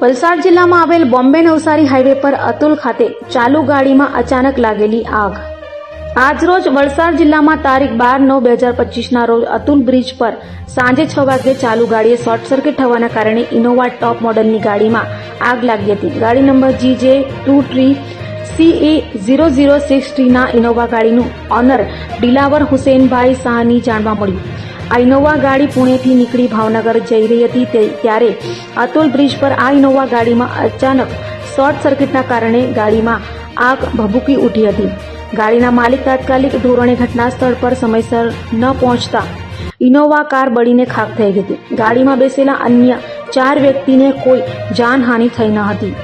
વલસાડ જિલ્લામાં આવેલ બોમ્બે નવસારી હાઈવે પર અતુલ ખાતે ચાલુ ગાડીમાં અચાનક લાગેલી આગ. આજરોજ વલસાડ જિલ્લામાં તારીખ બાર નવ બે હજાર પચીસના રોજ અતુલ બ્રિજ પર સાંજે છ વાગે ચાલુ ગાડીએ શોર્ટ સર્કિટ થવાના કારણે ઇનોવા ટોપ મોડલની ગાડીમાં આગ લાગી હતી. ગાડી number G J two three C A zero zero six થ્રીના Innova ગાડીનું ઓનર ડિલાવર હુસેનભાઈ શાહની જાણવા મળ્યું. આ ઇનોવા ગાડી પુણેથી નીકળી ભાવનગર જઈ રહી હતી ત્યારે અતુલ બ્રિજ પર આ ઇનોવા ગાડીમાં અચાનક શોર્ટ સર્કિટના કારણે ગાડીમાં આગ ભભૂકી ઉઠી હતી. ગાડીના માલિક તાત્કાલિક ધોરણે ઘટના સ્થળ પર સમયસર ન પહોંચતા ઇનોવા કાર બળીને ખાક થઈ હતી. ગાડીમાં બેસેલા અન્ય ચાર વ્યક્તિને કોઈ જાનહાનિ થઈ ન હતી.